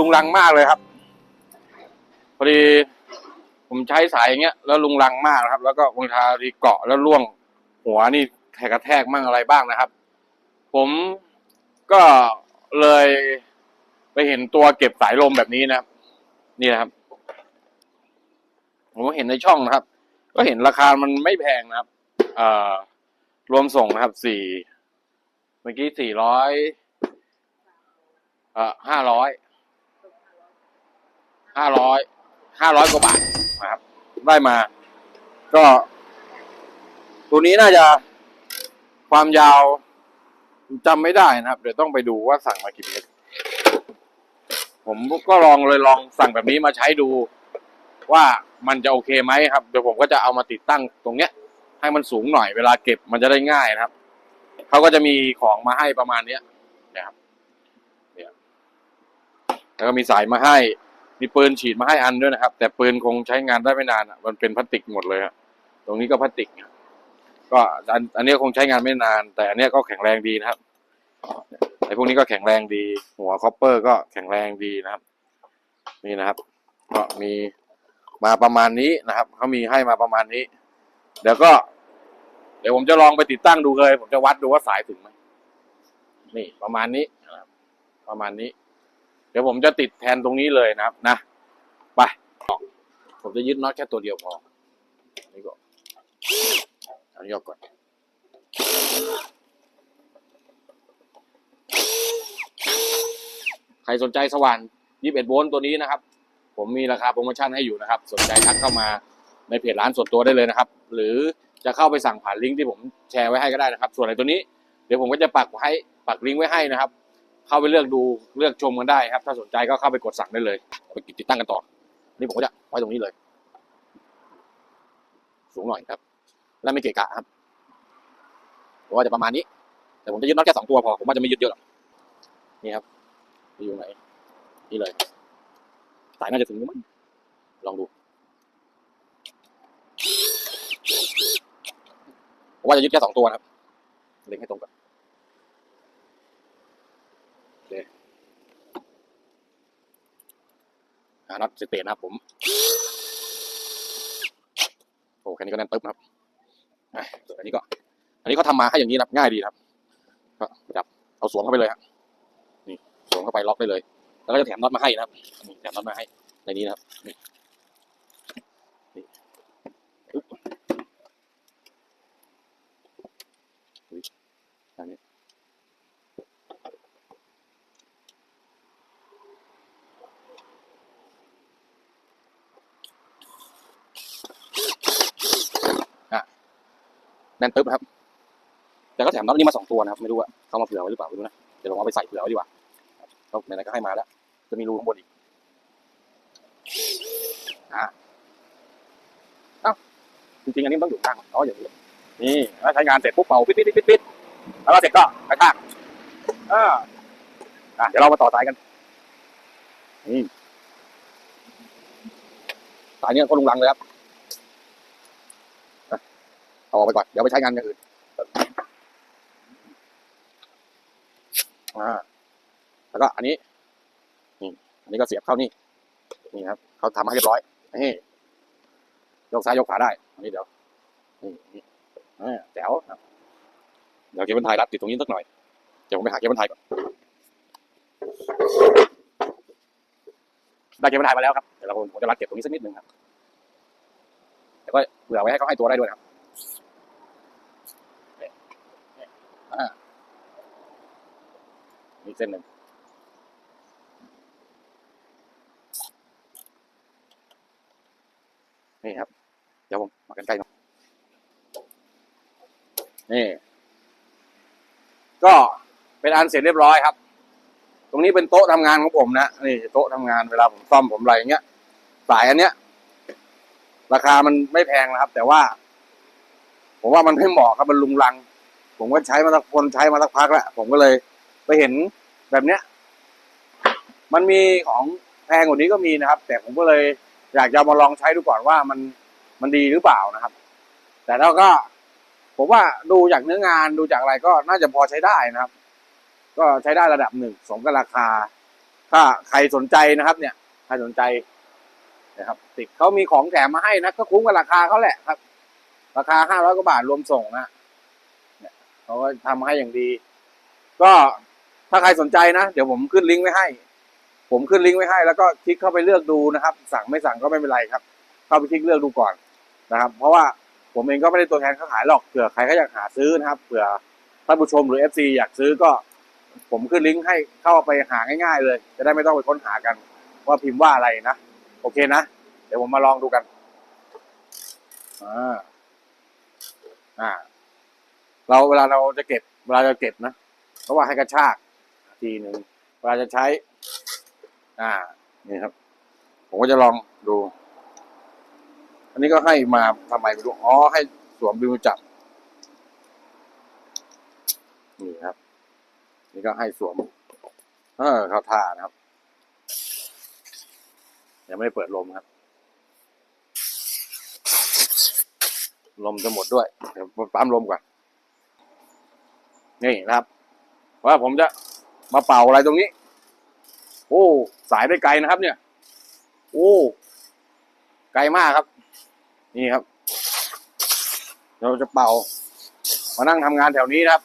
ลุงลังมากเลยครับ พอดีผมใช้สายอย่างเงี้ยแล้วลุงลังมากนะครับ แล้วก็บางทีเกาะแล้วล่วงหัวนี่แทกกระแทกมั่งอะไรบ้างนะครับ ผมก็เลยไปเห็นตัวเก็บสายลมแบบนี้นะครับ นี่นะครับ ผมก็เห็นในช่องนะครับ ก็เห็นราคามันไม่แพงนะครับ เอ่อรวมส่งนะครับสี่เมื่อกี้สี่ร้อยเอ่อห้าร้อย ห้าร้อยห้าร้อยกว่าบาทนะครับ ได้มา ก็ ตัวนี้น่าจะความยาวจำไม่ได้นะครับ เดี๋ยวต้องไปดูว่าสั่งมากี่เมตรผมก็ลองเลยลองสั่งแบบนี้มาใช้ดู ว่ามันจะโอเคไหมครับ เดี๋ยวผมก็จะเอามาติดตั้งตรงเนี้ย ให้มันสูงหน่อยเวลาเก็บมันจะได้ง่ายนะครับเขาก็จะมีของมาให้ประมาณเนี้ยนะครับเนี่ยแล้วก็มีสายมาให้ มีปืนฉีดมาให้อันด้วยนะครับ แต่ปืนคงใช้งานได้ไม่นานอะมันเป็นพลาสติกหมดเลยอะตรงนี้ก็พลาสติกก็อันอันนี้คงใช้งานไม่นาน แต่อันนี้ก็แข็งแรงดีนะครับไอ้พวกนี้ก็แข็งแรงดี หัวคอปเปอร์ก็แข็งแรงดีนะครับ นี่นะครับ ก็มีมาประมาณนี้นะครับเขามีให้มาประมาณนี้ เดี๋ยวก็ เดี๋ยวผมจะลองไปติดตั้งดูเลย ผมจะวัดดูว่าสายถึงไหมนี่ประมาณนี้นะครับประมาณนี้ เดี๋ยวผมจะติดแทนตรงนี้เลยนะครับนะไปผมจะยึดน็อตแค่ตัวเดียวพอนี่ก็อันนี้กก่อนใครสนใจสว่าน 21 โวลต์ตัวนี้นะครับ ผมมีราคาโปรโมชั่นให้อยู่นะครับ สนใจทักเข้ามาในเพจร้านส่วนตัวได้เลยนะครับ หรือจะเข้าไปสั่งผ่านลิงก์ที่ผมแชร์ไว้ให้ก็ได้นะครับ ส่วนในตัวนี้ เดี๋ยวผมก็จะปักไว้ปักลิงก์ไว้ให้นะครับ เข้าไปเลือกดูเลือกชมกันได้ครับ ถ้าสนใจก็เข้าไปกดสั่งได้เลยไปติดตั้งกันต่อ นี่ผมก็จะไว้ตรงนี้เลย สูงหน่อยครับ และไม่เกะกะครับผมว่าจะประมาณนี้ แต่ผมจะยึดน็อตแค่สองตัวพอ ผมว่าจะไม่ยึดเยอะหรอกนี่ครับอยู่ไหนนี่เลยสายน่าจะถึงมั้งลองดูผมว่าจะยึดแค่สองตัวนะครับเล็งให้ตรงก่อนโอเคหา น็อตสเตนนะครับผมโอ้แค่นี้ก็แน่นตึ๊บครับส่วนอันนี้ก็ อันนี้เขาทำมาให้อย่างนี้นะครับง่ายดีครับ ก็จับเอาสวมเข้าไปเลยครับนี่สวมเข้าไปล็อกได้เลย แล้วก็จะแถมน็อตมาให้นะครับแถมน็อตมาให้ในนี้นะครับ นี่นี่อึ๊บอุ๊ยอันนี้อะ แน่นตึ๊บครับ แต่ก็แถมน็อตนี้มาสองตัวนะครับ ไม่รู้ว่าเขามาเผื่อไว้หรือเปล่าไม่รู้นะ เดี๋ยวผมเอาไปใส่เผื่อไว้ดีกว่าก็ไหนๆก็ให้มาแล้ว จะมีรูข้างบนอีกอ่าเอ้าจริงๆอันนี้ต้องอยู่ข้างอ๋ออย่างนี้นี่แล้วใช้งานเสร็จปุ๊บเป่าปิดปิดปิดปิดแล้วเสร็จก็กระชากอ่าอะเดี๋ยวเรามาต่อสายกันนี่สายเนี้ยก็ลุงลังเลยครับ เอาออกไปก่อน เดี๋ยวไปใช้งานอย่างอื่นอ่าแล้วก็อันนี้นี่อันนี้ก็เสียบเข้านี่ นี่ครับ เขาทำให้เรียบร้อย นี่ยกซ้ายยกขวาได้ อันนี้เดี๋ยว นี่นี่แจ๋วเดี๋ยวเก็บบันไทยรัดติดตรงนี้สักหน่อย เดี๋ยวผมไปหาเก็บบันไทยก่อน ได้เก็บบันไทยมาแล้วครับ เดี๋ยวเราผมจะรัดเก็บตรงนี้สักนิดหนึ่งครับ แต่ก็เผื่อไว้ให้เขาให้ตัวได้ด้วยครับเนี่ยเนี่ยอ่า อีกเส้นหนึ่งนี่ครับ เดี๋ยวผมมากันใกล้หน่อยนี่ ก็เป็นอันเสร็จเรียบร้อยครับ ตรงนี้เป็นโต๊ะทำงานของผมนะนี่โต๊ะทำงานเวลาผมซ่อมผมอะไรอย่างเงี้ยสายอันเนี้ย ราคามันไม่แพงนะครับ แต่ว่า ผมว่ามันไม่เหมาะครับมันลุงลัง ผมก็ใช้มาสักคนใช้มาสักพักแล้วผมก็เลย ไปเห็นแบบเนี้ย มันมีของแพงกว่านี้ก็มีนะครับ แต่ผมก็เลยอยากจะมาลองใช้ดูก่อนว่ามันมันดีหรือเปล่านะครับ แต่แล้วก็ ผมว่าดูจากเนื้องานดูจากอะไรก็น่าจะพอใช้ได้นะครับ ก็ใช้ได้ระดับหนึ่งสมกับราคา ถ้าใครสนใจนะครับ เนี่ยใครสนใจนะครับ ติดเขามีของแถมมาให้นะก็คุ้มกับราคาเขาแหละครับ ราคาห้าร้อยกว่าบาทรวมส่งนะเขาก็ทำให้อย่างดี ก็ ถ้าใครสนใจนะ เดี๋ยวผมขึ้นลิงก์ไว้ให้ ผมขึ้นลิงก์ไว้ให้ แล้วก็คลิกเข้าไปเลือกดูนะครับ สั่งไม่สั่งก็ไม่เป็นไรครับ เข้าไปคลิกเลือกดูก่อนนะครับ เพราะว่าผมเองก็ไม่ได้ตัวแทนเขาขายหรอกเผื่อใครเขาอยากหาซื้อนะครับ เผื่อท่านผู้ชมหรือ FC อยากซื้อก็ ผมขึ้นลิงก์ให้เข้าไปหาง่าย ๆ เลย จะได้ไม่ต้องไปค้นหากัน ว่าพิมพ์ว่าอะไรนะ โอเคนะ เดี๋ยวผมมาลองดูกันอ่าอ่า เราเวลาเราจะเก็บเวลาจะเก็บนะเพราะว่าให้กระชาก ทีหนึ่งเวลาจะใช้ อ่า นี่ครับ ผมก็จะลองดู อันนี้ก็ให้มาทำไมไม่รู้ อ๋อ ให้สวมบิวจับ นี่ครับ นี่ก็ให้สวม เออเข้าท่านะครับ ยังไม่ได้เปิดลมครับ ลมจะหมดด้วย เดี๋ยวปั๊มลมก่อน นี่นะครับ ว่าผมจะ มาเป่าอะไรตรงนี้ โอ้ สายได้ไกลนะครับ เนี่ย โอ้ ไกลมากครับ นี่ครับ เราจะเป่า มานั่งทำงานแถวนี้นะครับ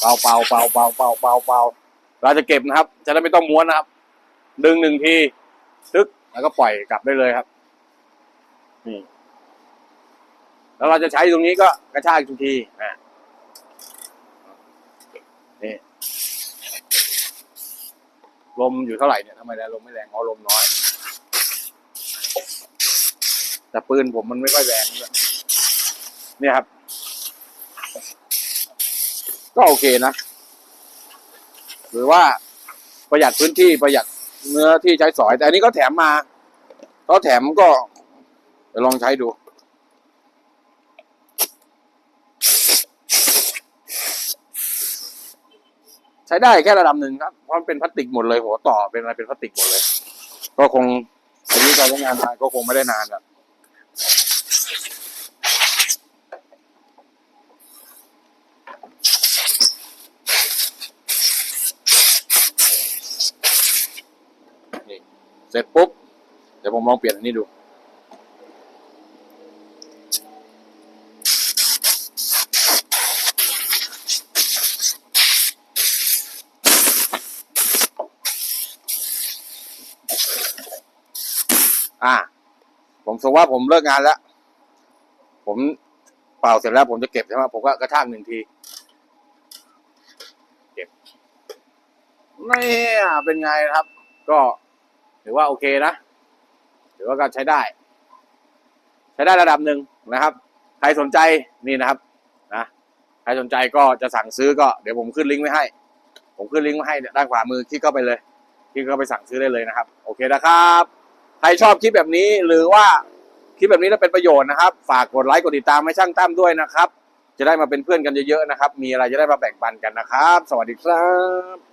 เป่าเป่าเป่าเป่าเป่าเป่าเป่าเราจะเก็บนะครับ จะได้ไม่ต้องม้วนนะครับ ดึงหนึ่งทีตึกแล้วก็ปล่อยกลับได้เลยครับ นี่ แล้วเราจะใช้ตรงนี้ก็กระชากทุกทีอ่านี่ ลมอยู่เท่าไหร่เนี่ยทำไมแรงลมไม่แรงอ๋อลมน้อย แต่ปืนผมมันไม่ค่อยแรงเนี่ยครับ ก็โอเคนะ หรือว่าประหยัดพื้นที่ประหยัดเนื้อที่ใช้สอย แต่อันนี้ก็แถมมา ก็แถมก็ลองใช้ดู ใช้ได้แค่ระดับหนึ่งครับเพราะมันเป็นพลาสติกหมดเลยหัวต่อเป็นอะไรเป็นพลาสติกหมดเลย ก็คงอายุการใช้งานมาก็คงไม่ได้นานอะนี่เสร็จปุ๊บ เดี๋ยวผมลองเปลี่ยนอันนี้ดู อ่า ผมสมว่าผมเลิกงานแล้ว ผมเป่าเสร็จแล้ว ผมจะเก็บใช่ไหมผมก็กระชากหนึ่งที เก็บนี่เป็นไงครับ ก็ถือว่าโอเคนะถือว่าก็ใช้ได้ ใช้ได้ระดับหนึ่งนะครับ ใครสนใจนี่นะครับ นะใครสนใจก็จะสั่งซื้อก็เดี๋ยวผมขึ้นลิงก์ไว้ให้ ผมขึ้นลิงก์ไว้ให้ด้านขวามือคลิกเข้าไปเลยคลิกเข้าไปสั่งซื้อได้เลยนะครับ โอเคนะครับ ใครชอบคลิปแบบนี้หรือว่าคลิปแบบนี้แล้วเป็นประโยชน์นะครับ ฝากกดไลค์กดติดตามให้ช่างตั้มด้วยนะครับ จะได้มาเป็นเพื่อนกันเยอะๆนะครับ มีอะไรจะได้มาแบ่งปันกันนะครับ สวัสดีครับ